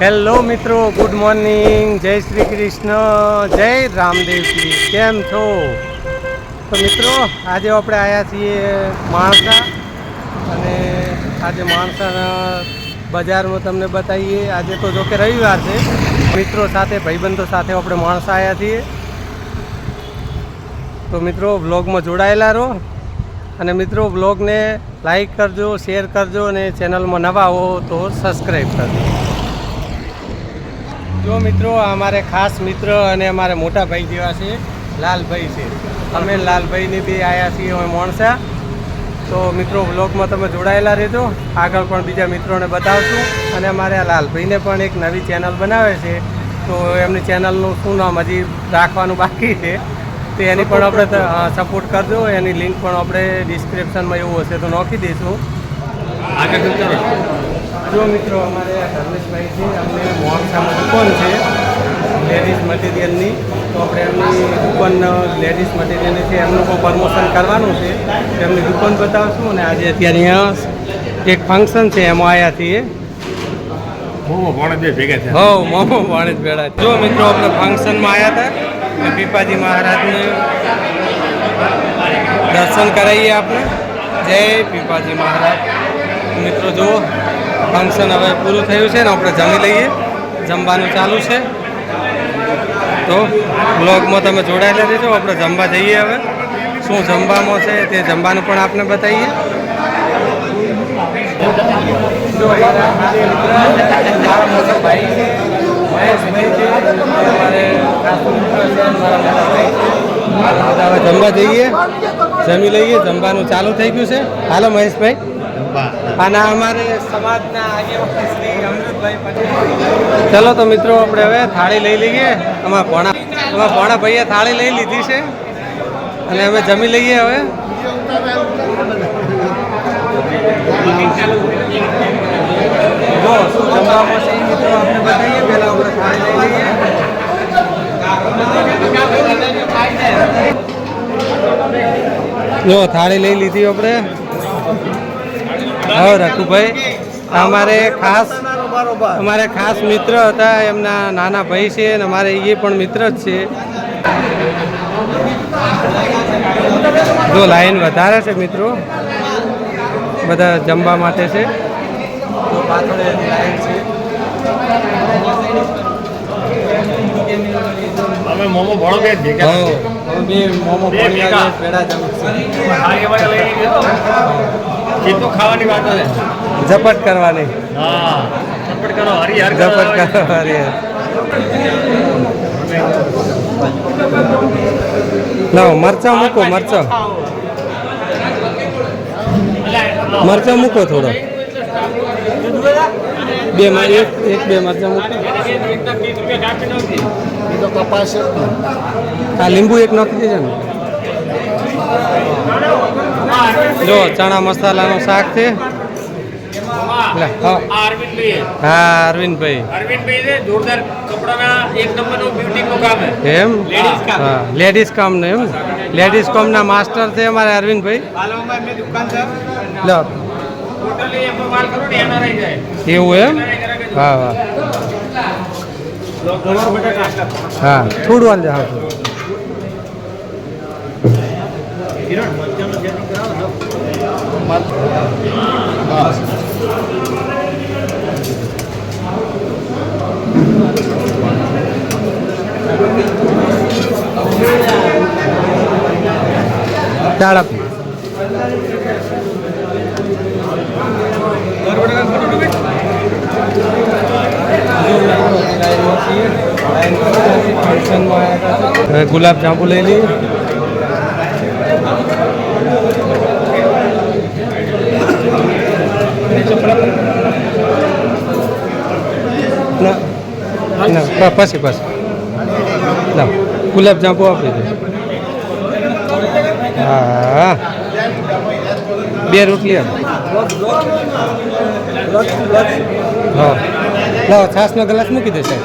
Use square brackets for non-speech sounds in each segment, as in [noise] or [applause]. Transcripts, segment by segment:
Hello મિત્રો, good morning, જય શ્રી કૃષ્ણ, જય રામદેવજી, કેમ છો? તો મિત્રો, આજે આપણે આવ્યા છીએ માણસા અને આજે માણસાના બજારમાં તમને બતાવીએ. આજે તો જોકે રવિવાર છે. મિત્રો સાથે, ભાઈબંધો સાથે આપણે માણસા આવ્યા છીએ. તો મિત્રો, વ્લોગમાં જોડાયેલા રહો. અને મિત્રો, વ્લોગને લાઈક કરજો, શેર કરજો અને ચેનલમાં નવા હો તો સબસ્ક્રાઈબ કરજો. જો મિત્રો અમારે ખાસ મિત્ર અને અમારે મોટા ભાઈ જેવા છે લાલભાઈ છે. અમે લાલભાઈની બી આવ્યા છીએ અમે મોણસા. તો મિત્રો બ્લોગમાં તમે જોડાયેલા રહેજો. આગળ પણ બીજા મિત્રોને બતાવશું. અને અમારે આ લાલભાઈને પણ એક નવી ચેનલ બનાવે છે. તો એમની ચેનલનું શું નામ હજી રાખવાનું બાકી છે. તો એની પણ આપણે સપોર્ટ કરજો. એની લિંક પણ આપણે ડિસ્ક્રિપ્શનમાં એવું હશે તો નાખી દઈશું. આગળ જો મિત્રો અમારે ધર્મેશભાઈ છે અમને મોહનસામાં દુકાન છે લેડીઝ મટીરિયલની તો આપણે એમની દુકાન લેડીઝ મટીરિયલની છે એમનું કોઈ પ્રમોશન કરવાનું છે. એમની દુકાન બતાવશું અને આજે અત્યારે અહીંયા એક ફંક્શન છે એમાં આવ્યા છીએ. મોમો ભણે બે ભેગા છે હો મોમો વાણિજ ભેળા જો મિત્રો આપણે ફંક્શનમાં આવ્યા હતા. પીપાજી મહારાજને દર્શન કરાવીએ આપણે. જય પીપાજી મહારાજ. મિત્રો, જુઓ ફંક્શન હવે પૂરું થયું છે ને આપણે જમી લઈએ. જમવાનું ચાલુ છે. તો બ્લોગમાં તમે જોડાયેલા રહેજો આપણે જમવા જઈએ હવે. શું જમવામાં છે તે જમવાનું પણ આપને બતાવીએ. જમવા જઈએ. જમી લઈએ, જમવાનું ચાલુ થઈ ગયું છે. હાલો મહેશભાઈ. અને અમારે સમાજના આગેવાન શ્રી અમૃતભાઈ પટેલ. ચલો તો મિત્રો, આપણે હવે થાળી લઈ લઈએ. અમારા ભોણા અમારા ભોણા ભાઈએ થાળી લઈ લીધી છે. અને અમે જમી લઈએ હવે. જો, શું જમવામાં છે પહેલાં આપણે થાળી લઈ લઈએ. જો, થાળી લઈ લીધી આપણે. હવે રઘુભાઈ અમારે ખાસ અમારે ખાસ મિત્ર હતા એમના નાના ભાઈ છે અને અમારે એ પણ મિત્ર જ છે. જો લાઈન વધારે છે મિત્રો. બધા જમવા માટે છે. તો લાઈન છે. અમે મોમો ભણો બે ખાવાની વાત છે ઝપટ કરવાની. હા ચપટ કરો હરિહર કરો. ઝપટ કરવાની લાવો મરચા મૂકો મરચા. મરચા મૂકો થોડો. બે મારી એક એક બે મરચા કપાસ આ લીંબુ એક નાખી દેજો ને. જો ચણા મસાલાનું શાક છે. હા. અરવિંદભાઈ હા અરવિંદભાઈ. અરવિંદભાઈ છે જોરદાર કપડાના એક નંબરનું બ્યુટીનું કામ છે એમ? હા લેડીઝ કામનું એમ લેડીઝ કામના માસ્ટર છે અમારે અરવિંદભાઈ. હાલમાં મેં દુકાન છે. લો. એવું એમ? હા હા. હા થોડું હાલ. હા દાળ હવે ગુલાબ જાંબુ લઈ લઈએ. ના પછી પછી. ના, ગુલાબ જાંબુ આપી દે. હા. બે રોટલી આપ. હા. લાવો છાસનો ગ્લાસ મૂકી દેશે.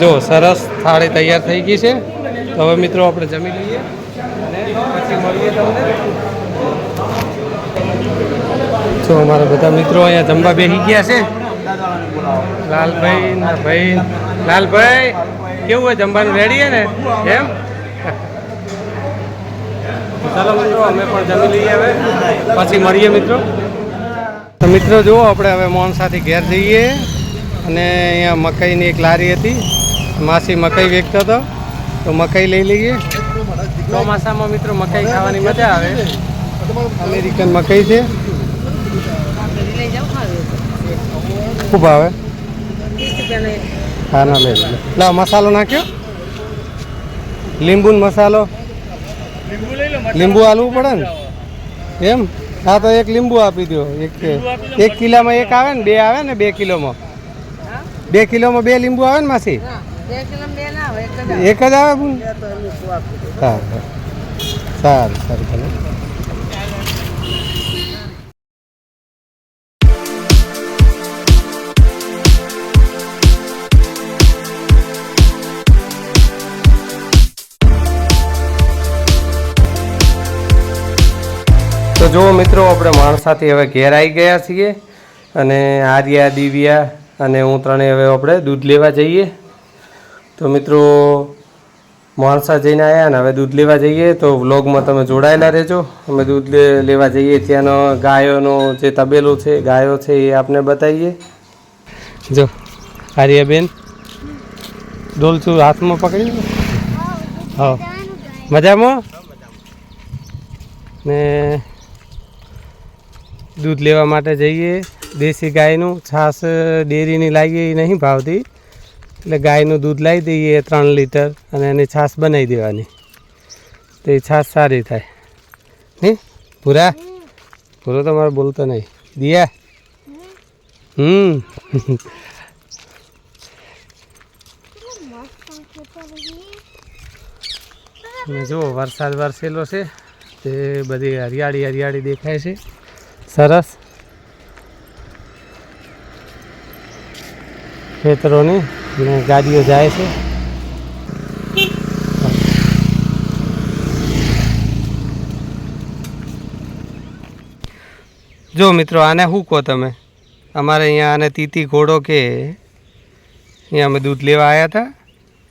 જો, સરસ થાળી તૈયાર થઈ ગઈ છે. તો હવે મિત્રો આપણે જમી લઈએ. અને પછી મળીએ તમને. જો, અમારા બધા મિત્રો અહીંયા જમવા બેસી ગયા છે. લાલભાઈ ના ભાઈ, લાલભાઈ, કેવું હોય જમવાનું? રેડી હે ને? એમ? ચાલો મિત્રો, અમે પણ જમી લઈએ હવે. પછી મળીએ મિત્રો. તો મિત્રો, જુઓ આપણે હવે મોનસાથી ઘેર જઈએ. અને અહીંયા મકાઈની એક લારી હતી. માસી મકાઈ વેચતો હતો. તો મકાઈ લઈ લઈએ. ચોમાસામાં મિત્રો મકાઈ ખાવાની મજા આવે. અમેરિકન મકાઈ છે. ખૂબ આવે. હા, ના, લઈ લે. મસાલો નાખ્યો? લીંબુ મસાલો. લીંબુ આલવું પડે ને? એમ? હા તો એક લીંબુ આપી દો એક એક કિલોમાં એક આવે ને બે આવે ને બે કિલોમાં. બે કિલોમાં બે લીંબુ આવે ને માસી? એક જ આવે. હા સારું સારું તો જુઓ મિત્રો આપણે માણસાથી હવે ઘેર આવી ગયા છીએ અને આર્યા દિવ્યા અને હું ત્રણેય હવે આપણે દૂધ લેવા જઈએ. તો મિત્રો માણસા જઈને આવ્યા ને હવે દૂધ લેવા જઈએ. તો વ્લોગમાં તમે જોડાયેલા રહેજો. અમે દૂધ લેવા જઈએ. ત્યાંનો ગાયોનો જે તબેલો છે ગાયો છે એ આપને બતાવીએ. જો આર્યાબેન ડોલચું હાથમાં પકડી હા મજામાં. ને દૂધ લેવા માટે જઈએ. દેશી ગાયનું છાશ, ડેરીની લાવીએ, એ નહીં ભાવતી. એટલે ગાયનું દૂધ લાવી દઈએ ત્રણ લીટર અને એની છાશ બનાવી દેવાની. તો એ છાશ સારી થાય. નહીં ભૂરા? ભૂરો તો મારે બોલતો નહીં. દિયા? હમ. જુઓ, વરસાદ વરસેલો છે. તે બધી હરિયાળી હરિયાળી દેખાય છે. સરસ. ખેતરોની ને ગાડીઓ જાય છે. જો મિત્રો, આને શું કહો તમે? અમારે અહીંયા આને તીતી ઘોડો કે અહીંયા અમે દૂધ લેવા આવ્યા હતા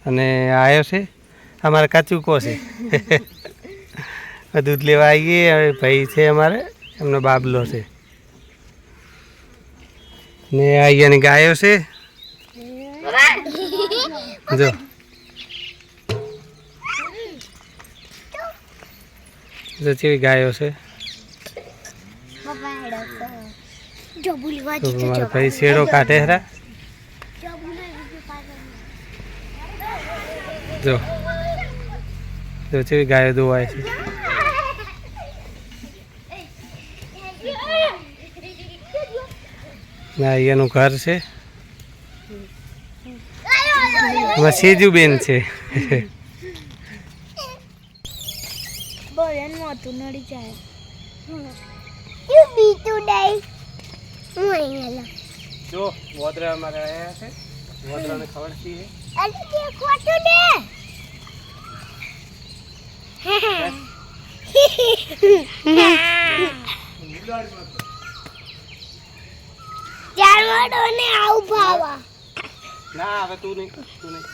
અને આવ્યો છે. અમારે કાચુકો છે. [laughs] દૂધ લેવા આવીએ ભાઈ છે અમારે. એમનો બાબલો છે. ને અહીંયાની ગાયો છે. જો. જો કેવી ગાયો છે. ભાઈ શેડો કાઢે ખરા જો જો. ગાયો દોવાય છે. ને અહીંયાનું ઘર છે. સેજુબેન છે. બોલન મોતું નડી જાય યુ હું અહીંયા જો વોદરા અમારે આવ્યા છે. વોદરાને ખબર છે? અરે તે ખોટું દે ને આવું. ભાવા ના હવે તું નહીં તું નહીં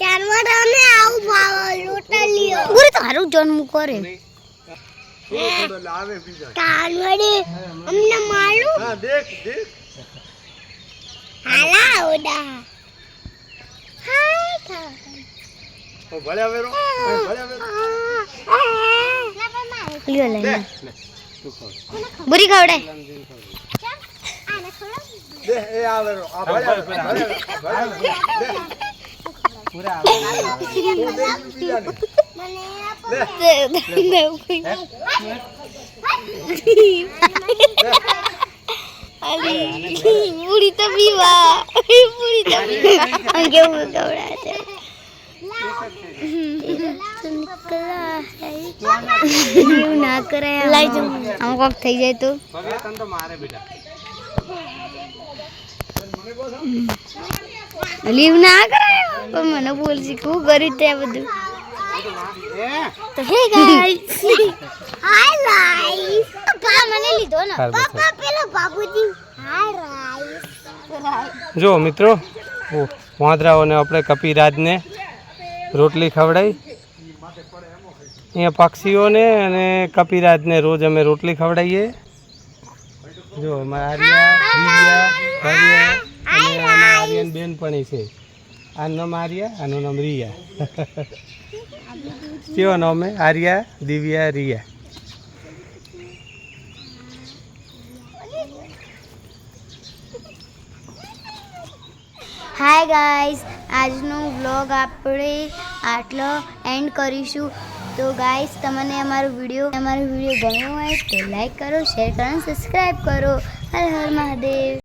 જાનવરો ને આવું ભાવા લોટા લ્યો. તો હારું જન્મ કરે. કાનવડે અમને માલું હા દેખ દેખ. હાલા ઓડા. હાય ખા ભળ્યા વેરો ભળ્યા વેરો લ્યો બુરી ખવડે. પૂરી તો પીવા. પૂરી તો પીવા. કેવું ખવડાવે એવું ના કરાય લઈ જવું આમ કોક થઈ જાય તો. ભવ્ય તને તો મારે બેટા લીવ ના કરાય પણ મને બોલ શીખવું કર્યું તે બધું? તો હે ગાઈસ હાય ગાઈસ પપ્પા મને લીધો ને. પપ્પા પેલો બાબુજી. હાય રાઈસ જો મિત્રો ઓ વાંદરાઓને આપણે કપિરાજને રોટલી ખવડાવી. અહીંયા પક્ષીઓને અને કપિરાજને રોજ અમે રોટલી ખવડાવીએ. જો આર્યન બેનપણી છે. આનું નામ આર્યા, આનું નામ રિયા. [laughs] કેવો નામ આર્યા, દિવ્યા, રિયા. હાય ગાઈઝ આજનો વ્લોગ આપણે આટલો એન્ડ કરીશું. તો ગાઈસ તમને અમારો વીડિયો અમારો વીડિયો ગમ્યો હોય તો લાઈક કરો શેર કરો અને સબસ્ક્રાઈબ કરો. હર હર મહાદેવ.